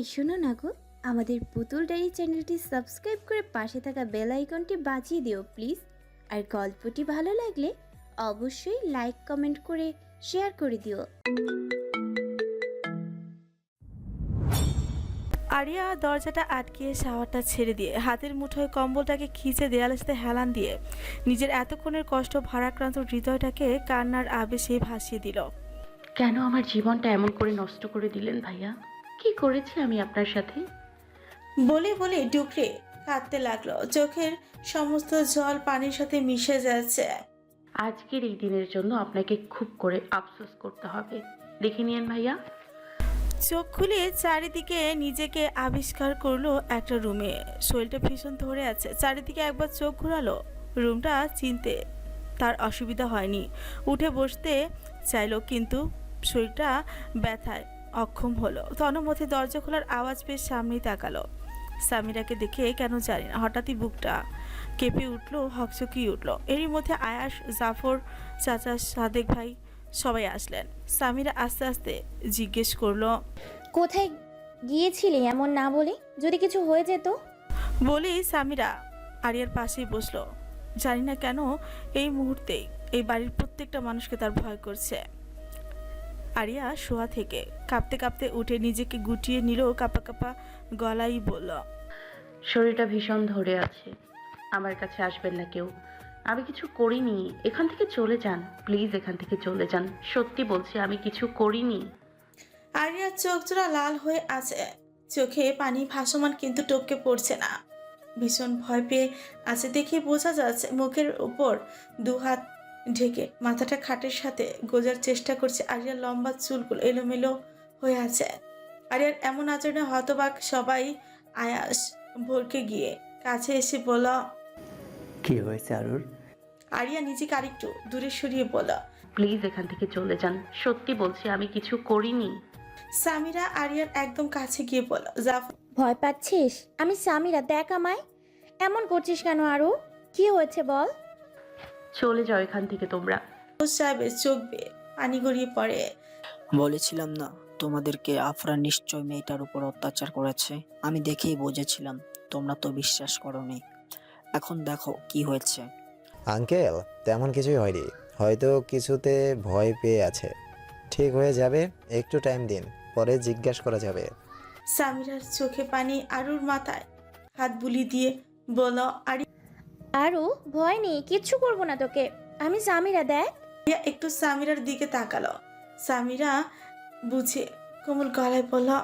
এই শোনো না গো আমাদের পুতুল ডায়েরি চ্যানেলটি সাবস্ক্রাইব করে পাশে থাকা বেল আইকনটি বাজিয়ে দিও প্লিজ। আর গল্পটি ভালো লাগলে অবশ্যই লাইক কমেন্ট করে শেয়ার করে দিও। আরিয়া দরজাটা আটকিয়ে শাওয়ারটা ছেড়ে দিয়ে হাতের মুঠোয় কম্বলটাকে খিচে দেয়ালের সাথে হেলান দিয়ে নিজের এতক্ষণের কষ্ট ভারাক্রান্ত হৃদয়টাকে কান্নার আবেশে ভাসিয়ে দিল। কেন আমার জীবনটা এমন করে নষ্ট করে দিলেন ভাইয়া? কি করেছি আমি আপনার সাথে? বলে বলে ডুকরে কাঁদতে লাগল। চোখের সমস্ত জল পানির সাথে মিশে যাচ্ছে। আজকের এই দিনের জন্য আপনাকে খুব করে আফসোস করতে হবে। দেখে নিয়েন ভাইয়া। চোখ খুলে চারিদিকে নিজেকে আবিষ্কার করল একটা রুমে। শরীরটা ভীষণ ধরে আছে। চারিদিকে একবার চোখ ঘোরালো। রুমটা চিনতে তার অসুবিধা হয়নি। উঠে বসতে চাইলো কিন্তু শরীরটা ব্যথায় অক্ষম হলো। তন্মধ্যে দরজা খোলার আওয়াজ পেয়ে সামনেই তাকালো। সামিরাকে দেখে কেন জানি না হঠাৎই বুকটা কেঁপে উঠল হকচকিয়ে উঠল। এরই মধ্যে আয়াস জাফর চাচা সাদেক ভাই সবাই আসলেন। সামিরা আস্তে আস্তে জিজ্ঞেস করল কোথায় গিয়েছিলি এমন না বলে? যদি কিছু হয়ে যেত? বলেই সামিরা আরিয়ার পাশেই বসল। জানি না কেন এই মুহূর্তে এই বাড়ির প্রত্যেকটা মানুষকে তার ভয় করছে। আরিয়া শোয়া থেকে কাঁপতে কাঁপতে উঠে নিজেকে গুটিয়ে নিল কাপা কাপা গলাই বলল শরীরটা ভীষণ ধরে আছে। আমার কাছে আসবেন না কেউ। আমি কিছু করিনি। এখান থেকে চলে যান। প্লিজ এখান থেকে চলে যান। সত্যি বলছি আমি কিছু করিনি। আরিয়ার চোখ জোড়া লাল হয়ে আছে। চোখে পানি ভাসমান কিন্তু টপকে পড়ছে না। ভীষণ ভয় পেয়ে আছে দেখে বোঝা যাচ্ছে মুখের উপর দু হাত ঢেকে মাথাটা খাটের সাথে গোজার চেষ্টা করছে আরিয়ার লম্বা চুলগুলো এলোমেলো হয়ে আছে। আরিয়ার এমন আচরণে হতবাক সবাই আয়াস ভোরকে গিয়ে কাছে এসে বলল কি হয়েছে আরুর? আরিয়া নিজেকে আরেকটু দূরে সরিয়ে বলল প্লিজ এখান থেকে চলে যান সত্যি বলছি আমি কিছু করিনি। সামিরা আরিয়ার একদম কাছে গিয়ে বলল জাফর ভয় পাচ্ছিস? আমি সামিরা দেখ আমায়। এমন করছিস কেন আরও কি হয়েছে বল? চলে যাও এখান থেকে তোমরা। সাহেবের চোখ বেয়ে পানি গড়িয়ে পড়ে। বলেছিলাম না তোমাদেরকে আফরা নিশ্চয় মেয়েটার উপর অত্যাচার করেছে। আমি দেখেই বুঝেছিলাম তোমরা তো বিশ্বাস করোনি। এখন দেখো কি হয়েছে। আঙ্কেল তেমন কিছুই হয়নি। হয়তো কিছুতে ভয় পেয়ে আছে। ঠিক হয়ে যাবে একটু টাইম দিন পরে জিজ্ঞাসা করা যাবে। সামিরার চোখে পানি আরুর মাথায় হাত বুলি দিয়ে বলো আরিয়া আরও ভয় নেই কিচ্ছু করব না তোকে। আমি সামিরা দেখ। একটু সামিরার দিকে তাকালো। সামিরা বুঝে কোমল গলায় বলল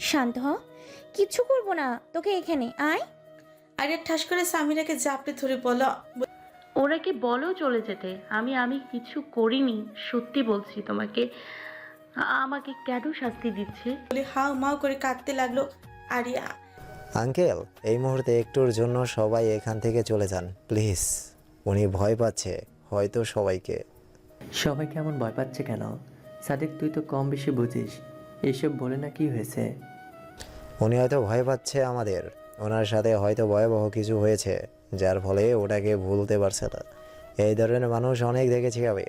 শান্ত হ কিচ্ছু করব না তোকে এখানে আয়। আরিয়া ঠাস করে সামিরাকে জাপটে ধরে বলল ওরাকে বলো চলে যেতে? আমি আমি কিছু করিনি সত্যি বলছি তোমাকে। আ- আমাকে কেন শাস্তি দিচ্ছে? বলে হাউ মাউ করে কাঁদতে লাগল আরিয়া। আঙ্কেল এই মুহূর্তে একটুর জন্য সবাই এখান থেকে চলে যান প্লিজ। উনি ভয় পাচ্ছে হয়তো সবাইকে। সবাই কেমন ভয় পাচ্ছে কেন? সাদিক তুই তো কম বেশি বুঝিস এসব বলে না কি হয়েছে? উনি হয়তো ভয় পাচ্ছে আমাদের ওনার সাথে হয়তো ভয়াবহ কিছু হয়েছে যার ফলে ওটাকে ভুলতে পারছে না। এই ধরনের মানুষ অনেক দেখেছি আমি।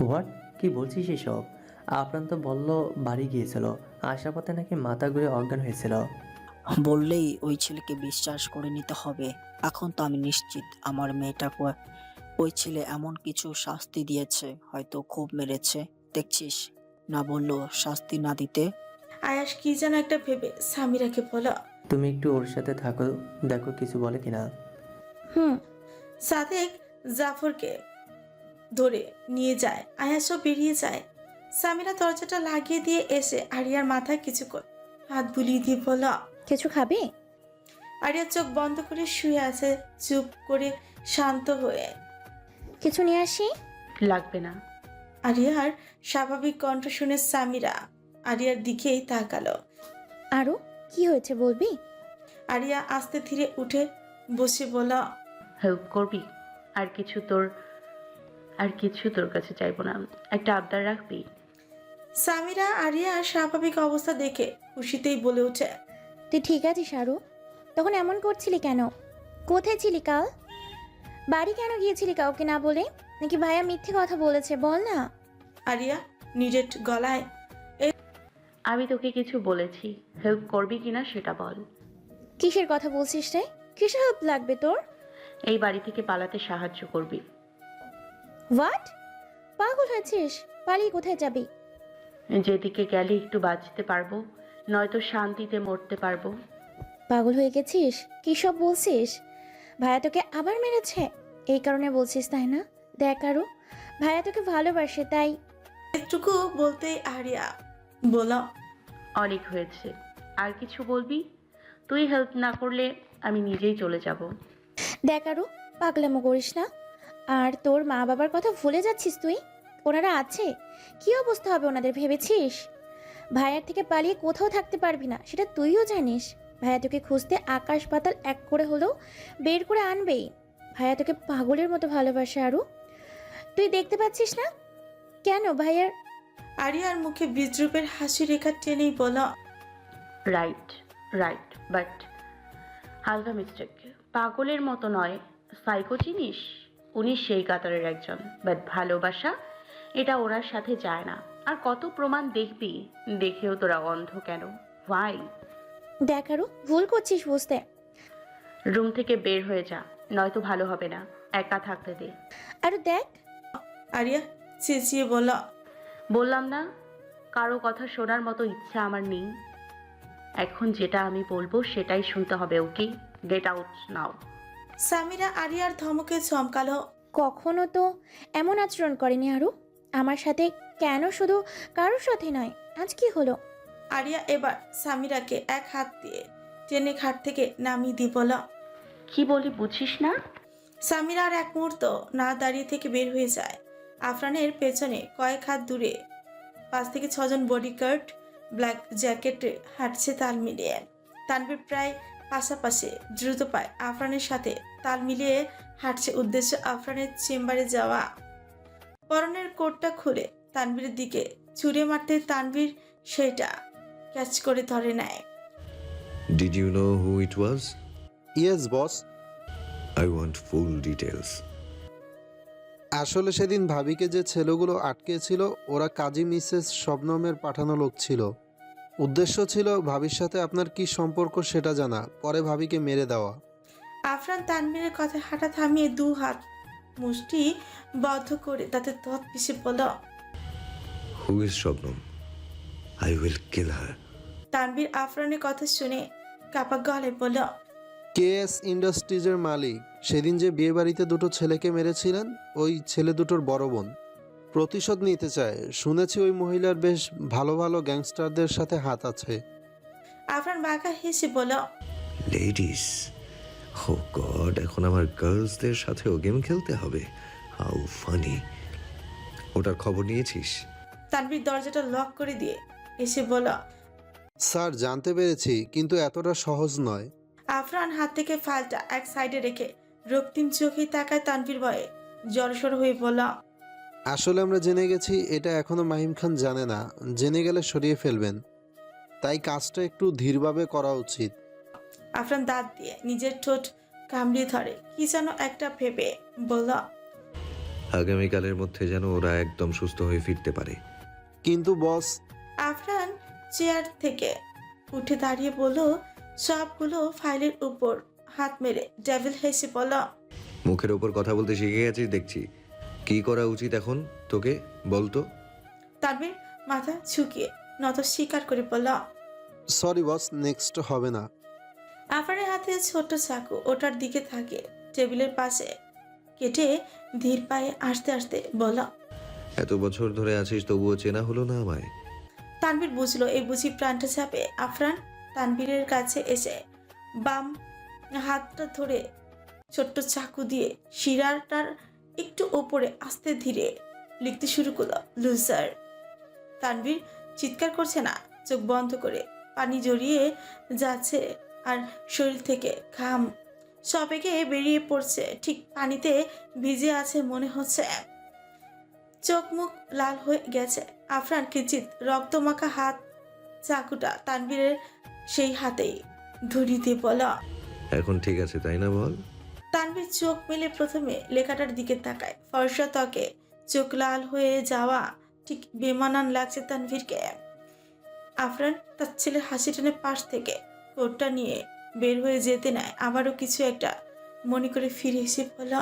হোয়াট? কি বলছিস এসব? আপনার তো বলল বাড়ি গিয়েছিল আসার পথে নাকি মাথা ঘুরে অজ্ঞান হয়েছিল। বললেই ওই ছেলেকে বিশ্বাস করে নিতে হবে। এখন তো আমি নিশ্চিত আমার মেয়েটাকে ওই ছেলে এমন কিছু শাস্তি দিয়েছে হয়তো খুব মেরেছে। দেখছিস? না বলল শাস্তি না দিতে। আয়াস কি যেন একটা ভেবে সামিরাকে বলল তুমি একটু ওর সাথে থাকো দেখো কিছু বলে কিনা। হুম। সাদেক জাফরকে ধরে নিয়ে যায় আয়াসও বেরিয়ে যায়। সামিরা দরজাটা লাগিয়ে দিয়ে এসে আরিয়ার মাথায় কিছু কর হাত বুলিয়ে দিয়ে বলল কিছু খাবে? আরিয়া চোখ বন্ধ করে শুয়ে আছে চুপ করে শান্ত হয়ে। কিছু নিয়ে আসি? লাগবে না। আরিয়ার স্বাভাবিক কণ্ঠ শুনে সামিরা আরিয়ার দিকেই তাকালো। আরও কি হয়েছে বলবি? আরিয়া আস্তে ধীরে উঠে বসে বলল হেল্প করবি? আর কিছু তোর আর কিছু তোর কাছে চাইব না। একটা আবদার রাখবি? সামিরা আরিয়ার স্বাভাবিক অবস্থা দেখে খুশিতেই বলে ওঠে তুই ঠিক আছিস আরও তখন এমন করছিলি কেন? কোথায় ছিলি কাল? বাড়ি কেন গিয়েছিলি কাউকে না বলে? নাকি ভাইয়া মিথ্যে কথা বলেছে বল না। আরিয়া নিজের গলায় আমি তোকে কিছু বলেছি। হেল্প করবি কিনা সেটা বল। কিসের কথা বলছিস রে? কিসের হেল্প লাগবে তোর? এই বাড়ি থেকে পালাতে সাহায্য করবি। হোয়াট পাগল হয়েছিস? পালিয়ে কোথায় যাবি? যেদিকে গেলে একটু বাঁচতে পারব। নয়তো শান্তিতে মরতে পারব। পাগল হয়ে গেছিস? কি সব বলছিস? ভাইয়া তোকে আবার মেরেছে? এই কারণে বলছিস তাই না? দেখ আরও ভাইয়া তোকে ভালোবাসে তাই। একটুকু বলতে আরিয়া বলল অনেক হয়েছে। আর কিছু বলবি? তুই হেল্প না করলে আমি নিজেই চলে যাব। দেখ আরও পাগলামো করিস না। আর তোর মা বাবার কথা ভুলে যাচ্ছিস তুই? ওনারা আছে? কি অবস্থা হবে ওনাদের ভেবেছিস? ভাইয়ার থেকে পালিয়ে কোথাও থাকতে পারবি না সেটা তুইও জানিস। ভাইয়া তোকে খুঁজতে আকাশ পাতাল এক করে হলেও বের করে আনবেই। ভাইয়া তোকে পাগলের মতো ভালোবাসে আরও তুই দেখতে পাচ্ছিস না? কেন ভাইয়ার? আরিয়ার মুখে বিদ্রুপের হাসি রেখা টেনেই বলা রাইট রাইট বাট হালকা মিস্টেক পাগলের মতো নয় সাইকো চিনিস উনি সেই কাতারের একজন বাট ভালোবাসা এটা ওনার সাথে যায় না। আর কত প্রমাণ দেখবি? দেখেও তোরা অন্ধ কেন? ভাই দেখ আরও ভুল করছিস বুঝতে। রুম থেকে বের হয়ে যা নয়তো ভালো হবে না। একা থাকতে দে। আরও দেখ। আরিয়া চেঁচিয়ে বলল বললাম না কারও কথা শোনার মতো ইচ্ছা আমার নেই। এখন যেটা আমি বলব সেটাই শুনতে হবে okay? Get out now Samira আরিয়ার ধমকে চমকালো। কখনো তো এমন আচরণ করেনি আরও আমার সাথে কেন শুধু কারোর সাথে নয়? আজ কি হলো? আরিয়া এবার সামিরাকে এক হাত দিয়ে টেনে খাট থেকে নামিয়ে দিয়ে বলল কি বলি বুঝিস না? সামিরা আর এক মুহূর্ত না দাঁড়িয়ে থেকে বের হয়ে যায়। আফরানের পেছনে কয়েক হাত দূরে পাঁচ থেকে ছজন বডিগার্ড ব্ল্যাক জ্যাকেটে হাঁটছে তাল মিলিয়ে। তানবীর প্রায় পাশাপাশি দ্রুত পায় আফরানের সাথে তাল মিলিয়ে হাঁটছে। উদ্দেশ্য আফরানের চেম্বারে যাওয়া। পরনের কোটটা খুলে তানবীরের দিকে ছুঁড়ে মারতে তানবীর সেটা ক্যাচ করে ধরে নেয় Did you know who it was? Yes boss I want full details. আসলে সেদিন ভাবিকে যে ছেলেগুলো আটকেছিল ওরা কাজী মিসেস শবনমের পাঠানো লোক ছিল উদ্দেশ্য ছিল ভাবির সাথে আপনার কি সম্পর্ক সেটা জানা পরে ভাবিকে মেরে দেওয়া আফরান তানবীরের কথা হাঁটা থামিয়ে দু হাত মুষ্টি বদ্ধ করে তাতে তৎ পিছে বলল Who is Shabnam? I will kill her. Tanvir আফরানের কথা শুনে কাপা গলে বলল কে এস ইন্ডাস্ট্রিজের মালিক সেদিন যে বিয়ে বাড়িতে দুটো ছেলেকে মেরেছিলেন ওই ছেলে দুটোর বড় বোন প্রতিশোধ নিতে চায় শুনেছি ওই মহিলার বেশ ভালো ভালো গ্যাংস্টারদের সাথে হাত আছে আফরান বাঁকা হেসে বলল Ladies. Oh God, এখন আমার গার্লসদের সাথেও গেম খেলতে হবে হাউ ফানি ওটার খবর নিয়েছিস তানবীর দরজাটা লক করে দিয়ে এসে বলল স্যার জানতে পেরেছি কিন্তু এতটা সহজ নয়। আফরান হাত থেকে ফালটা এক সাইডে রেখে রক্তিম চোখে তাকায় তানবীর ভয়ে। জড়সড় হয়ে বলল আসলে আমরা জেনে গেছি এটা এখনও মাহিম খান জানে না। জেনে গেলে সরিয়ে ফেলবেন। তাই কাজটা একটু ধীরভাবে করা উচিত। আফরান দাঁত দিয়ে নিজের ঠোঁট কামড়িয়ে ধরে কি যেন একটা ভেবে বলল আগামীকালের মধ্যে যেন ওরা একদম সুস্থ হয়ে ফিরতে পারে। কিন্তু বস। আফরান চেয়ার থেকে উঠে দাঁড়িয়ে বলল সবগুলো ফাইলের উপর হাত মেরে ডেভিল হেসে বলল মুখের ওপর কথা বলতে শিখে গেছিস দেখছি। কি করা উচিত এখন তোকে বলতো তানবীর মাথা ঝুঁকিয়ে নত স্বীকার করে বলল সরি বস নেক্সট হবে না। আফরানের হাতে ছোট চাকু ওটার দিকে থাকে টেবিলের পাশে কেটে ধীর পায়ে আসতে আসতে বলল এত বছর ধরে আছিস, তবুও চেনা হলো না আমায়। তানবীর বুঝলো, এই বুঝি প্রাণটা চাপে। আফরান তানবীরের কাছে এসে বাম হাতটা ধরে ছোট্ট চাকু দিয়ে শিরাটার একটু ওপরে আস্তে ধীরে লিখতে শুরু করল, লুজার। তানবীর চিৎকার করছে না, চোখ বন্ধ করে পানি জড়িয়ে যাচ্ছে আর শরীর থেকে ঘাম সবেগে বেরিয়ে পড়ছে। ঠিক পানিতে ভিজে আছে মনে হচ্ছে। চোখ মুখ লাল হয়ে গেছে। আফরান কিঞ্চিত রক্তমাখা হাত চাকুটা তানবীরের সেই হাতেই দিয়ে বলা এখন ঠিক আছে তাই না বল? তানবীর চোখ মেলে প্রথমে লেখাটার দিকে তাকায়। ফর্সা ত্বকে চোখ লাল হয়ে যাওয়া ঠিক বেমানান লাগছে তানভীরকে। আফরান তার ছেলের হাসি টেনে পাশ থেকে কোটটা নিয়ে বের হয়ে যেতে নেয়। আবারও কিছু একটা মনে করে ফিরে এসে বলল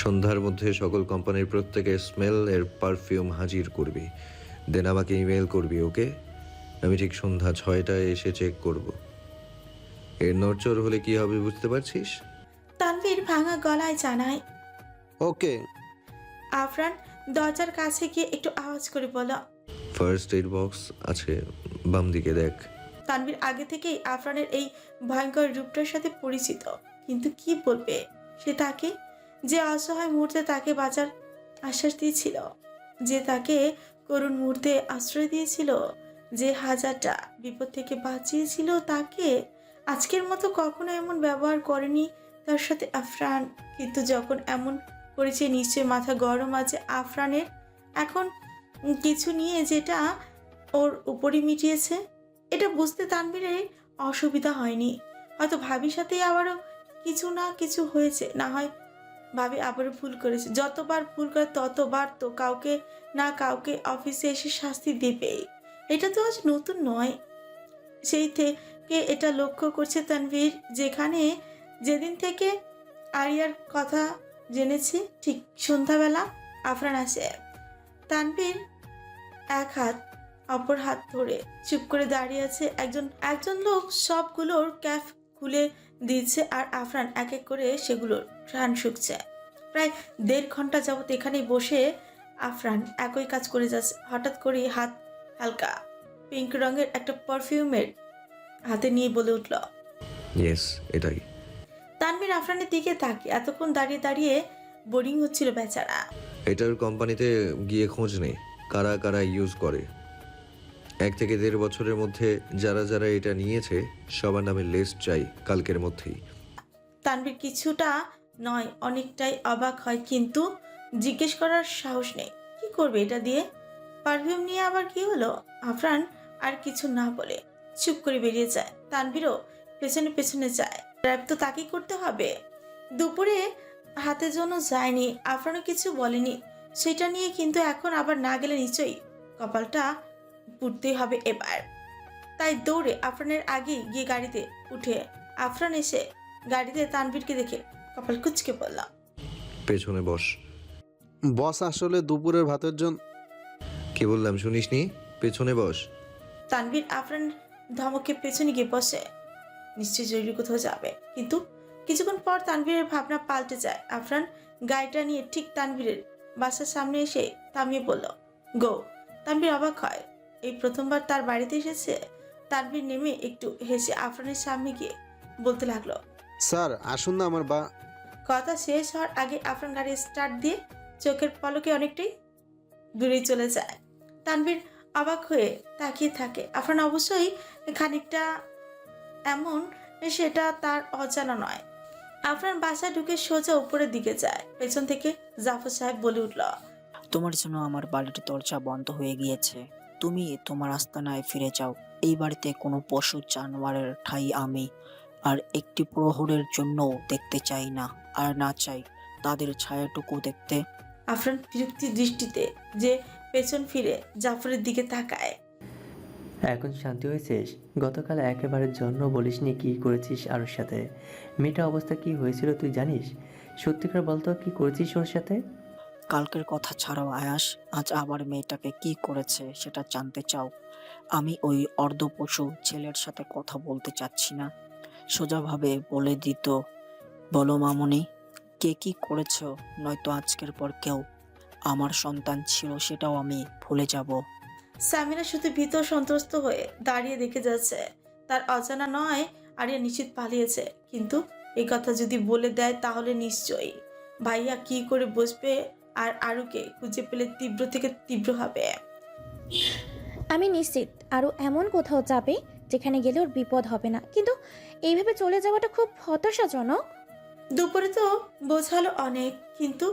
সন্ধ্যার মধ্যে সকল কোম্পানির প্রত্যেকে স্মেল এর পারফিউম হাজির করবি। দেন আমাকে ইমেল করবি ওকে আমি ঠিক সন্ধ্যা ছয়টায় এসে চেক করব। এর নড়চড় হলে কি হবে বুঝতে পারছিস? তানভীর ভাঙা গলায় জানায় ওকে আফরান দরজার কাছে গিয়ে একটু আওয়াজ করে বলল ফার্স্ট এইড বক্স আছে বাম দিকে দেখ। তানভীর আগে থেকেই আফরানের এই ভয়ঙ্কর রূপটার সাথে পরিচিত কিন্তু কি বলবে? সে তাকে যে অসহায় মুহূর্তে তাকে বাঁচার আশ্বাস দিয়েছিল, যে তাকে করুণ মুহূর্তে আশ্রয় দিয়েছিল, যে হাজারটা বিপদ থেকে বাঁচিয়েছিল তাকে, আজকের মতো কখনো এমন ব্যবহার করেনি তার সাথে আফরান। কিন্তু যখন এমন করেছে নিশ্চয় মাথা গরম আছে আফরানের। এখন কিছু নিয়ে যেটা ওর উপরই মিটিয়েছে, এটা বুঝতে তানবীরের অসুবিধা হয়নি। হয়তো ভাবির সাথেই আবারও কিছু না কিছু হয়েছে, না হয় ভাবি ভুল করেছে। যতবার ভুল করে ততবার তো কাউকে না কাউকে অফিসে এসে শাস্তি দেবেই এটা তো আজ নতুন নয়। সেই থেকে এটা লক্ষ্য করছে তানভীর, যেখানে যেদিন থেকে আরিয়ার কথা জেনেছে, ঠিক সন্ধ্যাবেলা আফরান আসে। তানভীর এক হাত, অপর হাত ধরে চুপ করে দাঁড়িয়ে আছে। একজন একজন লোক সবগুলোর ক্যাফ খুলে দিচ্ছে আর আফরান এক এক করে সেগুলোর প্রাণ শুকছে। প্রায় দেড় ঘণ্টা যাবত এখানেই বসে আফরান একই কাজ করে যাচ্ছে। হঠাৎ করে হাত হালকা পিঙ্ক রঙের একটা পারফিউমের হাতে নিয়ে বলে উঠল ইয়েস এটাই। তানভীর আফরানের দিকে তাকে এতক্ষণ দাঁড়িয়ে দাঁড়িয়ে বোরিং হচ্ছিল বেচারা। এটার কোম্পানিতে গিয়ে খোঁজ নেই কারা কারা ইউজ করে। এক থেকে দেড় বছরের মধ্যে যারা যারা এটা নিয়েছে, সবার নামে লিস্ট চাই কালকের মধ্যেই। তানভীর কিছুটা নয়, অনেকটাই অবাক হয়, কিন্তু জিজ্ঞেস করার সাহস নেই। কি করবে এটা দিয়ে? পারফিউম নিয়ে আবার কি হলো? আফরান আর কিছু না বলে চুপ করে বেরিয়ে যায়। তানভীরও পেছনে পেছনে যায়। র্যাপ তো তাকেই করতে হবে। দুপুরে হাতে জন্য যায়নি, আফরানও কিছু বলেনি। সেটা নিয়ে কিন্তু এখন আবার না গেলে নিশ্চয়ই। কপালটা পুড়তেই হবে এবার। তাই দৌড়ে আফরানের আগেই গিয়ে গাড়িতে উঠে আফরান এসে গাড়িতে তানভীরকে দেখে কপাল কুচকে পড়লাম পেছনে বস। বস আসলে দুপুরের ভাতের জন্য। কি বললাম শুনিসনি? পেছনে বস। তানভীর আফরান ধমকে পেছনে গিয়ে বসে। নিশ্চয়ই জরুরি কোথাও যাবে। কিন্তু কিছুক্ষণ পর তানভীরের ভাবনা পাল্টে যায়। আফরান গাড়িটা নিয়ে ঠিক তানভীরের বাসার সামনে এসে থামিয়ে বলল গো। তানভীর অবাক হয়। এই প্রথমবার তার বাড়িতে এসেছে? তানভীর নেমে একটু হেসে আফরানের সামনে গিয়ে বলতে লাগল স্যার আসুন না আমার বা। কথা শেষ হওয়ার আগে আফরান গাড়ি স্টার্ট দিয়ে চোখের পলকে অনেকটাই দূরে চলে যায়। তানভীর অবাক হয়ে তাকিয়ে থাকে। আফরান অবশ্যই খানিকটা এমন সেটা তার অজানা নয়। আফরান বাসায় ঢুকে সোজা উপরের দিকে যায়। পেছন থেকে জাফর সাহেব বলে উঠল তোমার জন্য আমার বাড়ির দরজা বন্ধ হয়ে গিয়েছে। তুমি তোমার আস্তানায় ফিরে যাও। এই বাড়িতে কোনো পশু জানোয়ারের ঠাই আমি আর একটি প্রহরের জন্য দেখতে চাই না আর না চাই তাদের ছায়াটুকু দেখতে। আফরান বিরক্তি দৃষ্টিতে যে পেছন ফিরে জাফরের দিকে তাকায়। এখন শান্তি হয়েছিস? গতকাল একেবারের জন্য বলিসনি কি করেছিস আরোর সাথে? মেয়েটা অবস্থা কি হয়েছিল তুই জানিস? সত্যিকার বলতো কি করেছিস ওর সাথে? কালকের কথা ছাড়াও আয়াস, আজ আবার মেয়েটাকে কি করেছে সেটা জানতে চাও। আমি ওই অর্ধপশু ছেলের সাথে কথা বলতে চাচ্ছি না। সোজাভাবে বলে দিত, বলো মামনি, কে কি করেছ? নয়তো আজকের পর কেউ। আমার সন্তান ছিল সেটাও আমি ভুলে যাব। সামিরা শুধু ভীত সন্ত্রস্ত হয়ে দাঁড়িয়ে দেখে যাচ্ছে। তার অজানা নয়, আরিয়া নিশ্চিত পালিয়েছে। কিন্তু এই কথা যদি বলে দেয় তাহলে নিশ্চয়ই। ভাইয়া কি করে বসবে আর আরুকে খুঁজে পেলে তীব্র থেকে তীব্র হবে। আমি নিশ্চিত আরও এমন কোথাও যাবে যেখানে গেলে ওর বিপদ হবে না। কিন্তু এইভাবে চলে যাওয়াটা খুব হতাশাজনক। দুপুরে তো বোঝালো অনেক কিন্তু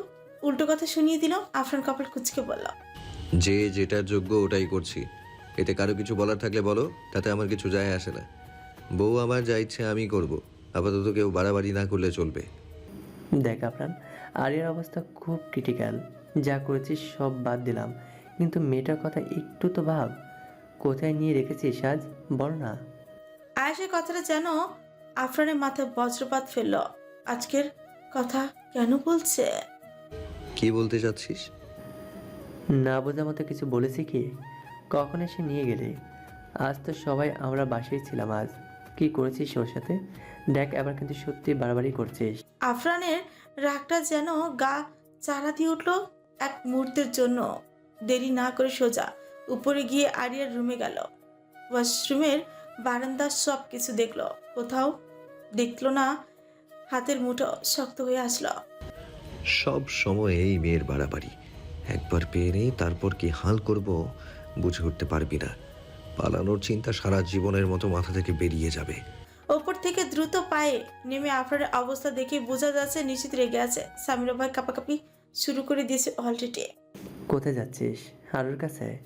উল্টো কথা শুনিয়ে দিল আফরান কপাল কুচকে বলল যে যেটার যোগ্য ওটাই করছি। এতে কারও কিছু বলার থাকলে বলো তাতে আমার কিছু যায় আসে না। বউ আমার যা ইচ্ছে আমি করব। আপাতত কেউ বাড়াবাড়ি না করলে চলবে। দেখ আপনার আরিয়ার অবস্থা খুব ক্রিটিক্যাল যা করেছিস সব বাদ দিলাম। কিন্তু মেয়েটার কথা একটু তো ভাব। কোথায় নিয়ে রেখেছিস আজ? বল না। আয়েশের কথাটা যেন আফরানের মাথায় বজ্রপাত ফেলল। আজকের কথা কেন বলছে? কি বলতে চাচ্ছিস? না বোঝা মতো কিছু বলেছি কি? কখন এসে নিয়ে গেলে? আজ তো সবাই আমরা বাসায় ছিলাম আজ। কি করেছিস ওর সাথে? দেখ এবার কিন্তু সত্যি বাড়াবাড়ি করছিস। আফরানের রাগটা যেন গা চারা দিয়ে উঠল এক মুহূর্তের জন্য। দেরি না করে সোজা উপরে গিয়ে আরিয়ার রুমে গেল। ওয়াশরুমের বারান্দার সব কিছু দেখল। কোথাও দেখল না হাতের মুঠো শক্ত হয়ে আসলো। সব সময় এই মেয়ের বাড়াবাড়ি। একবার পেয়ে নেই তারপর কি হাল করব বুঝে উঠতে পারবি না। পালানোর চিন্তা সারা জীবনের মতো মাথা থেকে বেরিয়ে যাবে। ওপর থেকে দ্রুত পায়ে নেমে আফরানের অবস্থা দেখে বোঝা যাচ্ছে নিশ্চিত রেগে আছে। সামিরা ভাই কাপাকাপি শুরু করে দিয়েছে অলরেডি কোথায় যাচ্ছিস? হারুর কাছে?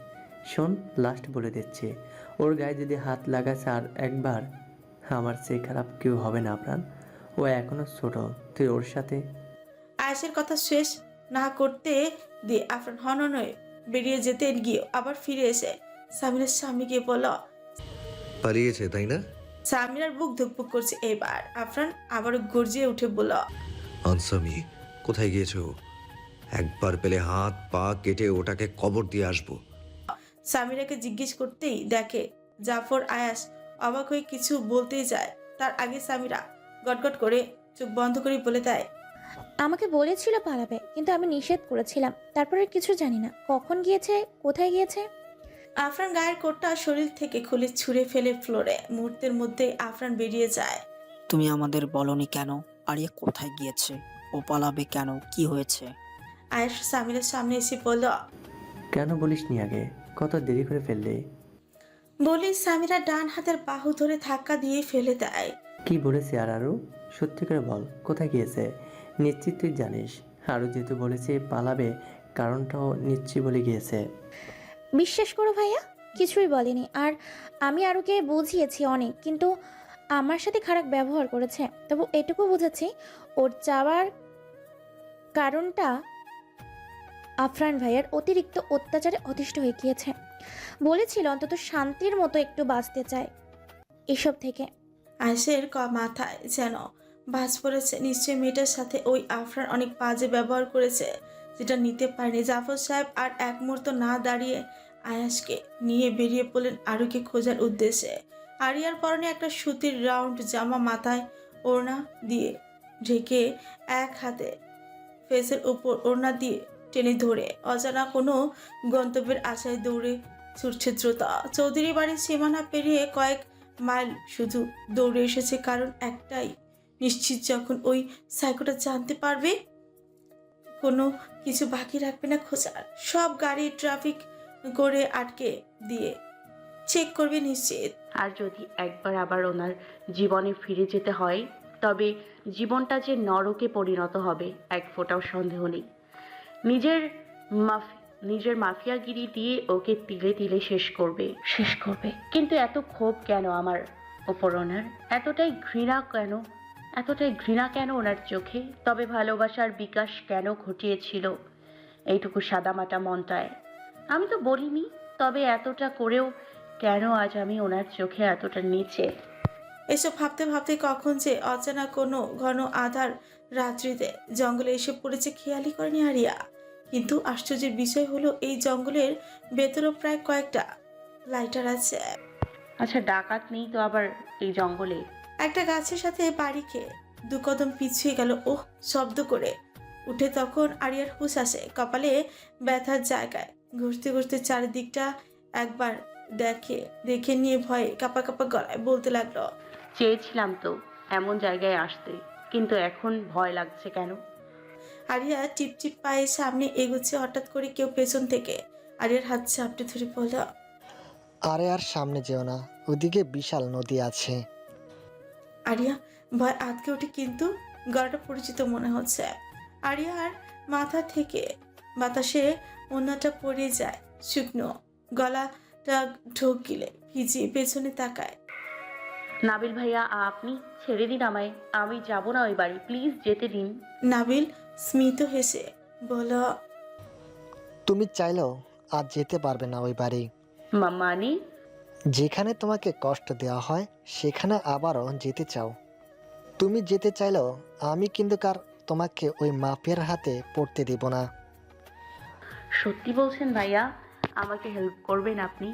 শোন লাস্ট বলে দিচ্ছি। ওর গায়ে যদি হাত লাগাস আর একবার আমার চেয়ে খারাপ কেউ হবে না আপনার ও এখনও ছোট তুই ওর সাথে? আয়েশের কথা শেষ না করতে দিয়ে আফরান হনন হয়ে বেরিয়ে যেতে গিয়ে আবার ফিরে এসে সামিরার স্বামী গিয়ে বলল পালিয়েছে তাই না? সামিরার বুক ধুকপুক করছে এবার। আফরান আবারও গর্জিয়ে উঠে বলল আনসামি কোথায় গিয়েছো? একবার পেলে হাত পা কেটে ওটাকে কবর দিয়ে আসব। সামিরাকে জিজ্ঞেস করতেই দেখে জাফর আয়াস অবাক হয়ে কিছু বলতেই যায়। তার আগে সামিরা গটগট করে চোখ বন্ধ করে বলে দেয় আমাকে বলেছিল পালাবে কিন্তু আমি নিষেধ করেছিলাম। তারপরে কিছু জানি না। কখন গিয়েছে? কোথায় গিয়েছে? আফরান গায়ের কোটটা শরীর থেকে খুলে ছুঁড়ে ফেলে ফ্লোরে। মুহূর্তের মধ্যে আফরান বেরিয়ে যায়। তুমি আমাদের বলনি কেন? আরিয়া কোথায় গিয়েছে? ও পালাবে কেন? কি হয়েছে? আয়েশ সামিরের সামনে এসে বলল কেন বলিস নি আগে? কত দেরি করে ফেললি? বলি সামিরা ডান হাতের বাহু ধরে ধাক্কা দিয়ে ফেলে দেয়। কি বলেছে আর আরু সত্যি করে বল কোথায় গিয়েছে? নিশ্চিত তুই জানিস। আরু যেহেতু বলেছে পালাবে কারণটাও নিশ্চয়ই বলে গিয়েছে। বিশ্বাস করো ভাইয়া, কিছুই বলেনি। আর আমি আরুকে বুঝিয়েছি অনেক, কিন্তু আমার সাথে খারাপ ব্যবহার করেছে। তবু এটুকু বুঝেছি ওর যাওয়ার কারণটা আফরান ভাইয়ার অতিরিক্ত অত্যাচারে অতিষ্ঠ হয়ে গিয়েছে। বলেছিল অন্তত শান্তির মতো একটু বাঁচতে চায় এসব থেকে। আয়েশের ক মাথায় যেন বাজ পড়েছে। নিশ্চয়ই মেয়েটার সাথে ওই আফরান অনেক বাজে ব্যবহার করেছে। যেটা নিতে পারেনি। জাফর সাহেব আর এক মুহূর্ত না দাঁড়িয়ে আয়াসকে নিয়ে বেরিয়ে পড়লেন আরুকে খোঁজার উদ্দেশ্যে। আরিয়ার পরনে একটা সুতির রাউন্ড জামা মাথায় ওড়না দিয়ে ঢেকে এক হাতে ফেসের উপর ওড়না দিয়ে টেনে ধরে। অজানা কোনো গন্তব্যের আশায় দৌড়ে ছুটছে দ্রুতা। চৌধুরী বাড়ির সীমানা পেরিয়ে কয়েক মাইল শুধু দৌড়ে এসেছে, কারণ একটাই নিশ্চিত, যখন ওই সাইকোটা জানতে পারবে, কোনো কিছু বাকি রাখবে না খোঁজার। সব গাড়ি ট্রাফিক করে আটকে দিয়ে চেক করবে নিশ্চিত। আর যদি একবার আবার ওনার জীবনে ফিরে যেতে হয় তবে জীবনটা যে নরকে পরিণত হবে এক ফোঁটাও সন্দেহ নেই। নিজের মাফ নিজের মাফিয়াগিরি দিয়ে ওকে তিলে তিলে শেষ করবে। শেষ করবে। কিন্তু এত ক্ষোভ কেন আমার ওপর ওনার? এতটাই ঘৃণা কেন? এতটাই ঘৃণা কেন ওনার চোখে? তবে ভালোবাসার বিকাশ কেন ঘটিয়েছিল? এইটুকু সাদামাটা মনটায় আমি তো বলিনি তবে এতটা করেও কেন আজ আমি ওনার চোখে এতটা নিচে? এসব ভাবতে ভাবতে কখন যে অজানা কোনো ঘন আধার রাত্রিতে জঙ্গলে এসে পড়েছে খেয়ালি করেনি আরিয়া। কিন্তু আশ্চর্যের বিষয় হলো এই জঙ্গলের ভেতরও প্রায় কয়েকটা লাইটার আছে। আচ্ছা ডাকাত নেই তো আবার এই জঙ্গলে? একটা গাছের সাথে বাড়ি খেয়ে দু কদম পিছিয়ে গেল ওহ শব্দ করে। উঠে তখন আরিয়ার হুশ আসে কপালে ব্যথার জায়গায়। ঘুরতে ঘুরতে চারিদিকটা একবার দেখে দেখে নিয়ে ভয়ে কাপা কাপা গলায় বলতে লাগল চেয়েছিলাম তো এমন জায়গায় আসতে কিন্তু এখন ভয় লাগছে কেন? আরিয়া টিপটিপ পায়ে সামনে এগোচ্ছে হঠাৎ করে কেউ পেছন থেকে। আরিয়ার হাত চাপটে ধরে বলল আরে আর সামনে যেও না ওদিকে বিশাল নদী আছে। আরিয়া ভয় আটকে ওঠে কিন্তু গলাটা পরিচিত মনে হচ্ছে। আরিয়ার মাথা থেকে বাতাসে অন্যটা পড়ে যায় শুকনো। গলাটা ঢোক গিলে ভিজিয়ে পেছনে তাকায়। নাবিল ভাইয়া আপনি ছেড়ে দিন আমায়। আমি যাব না ওই বাড়ি প্লিজ যেতে দিন। নাবিল স্মিত হেসে বল তুমি চাইলেও আর যেতে পারবে না ওই বাড়ি। মা- মানে? যেখানে তোমাকে কষ্ট দেওয়া হয়, সেখানে আবারও যেতে চাও। তুমি যেতে চাইলেও আমি কিন্তু কার তোমাকে ওই মাপের হাতে পড়তে দেব না। সত্যি বলছেন ভাইয়া, আমাকে হেল্প করবেন আপনি।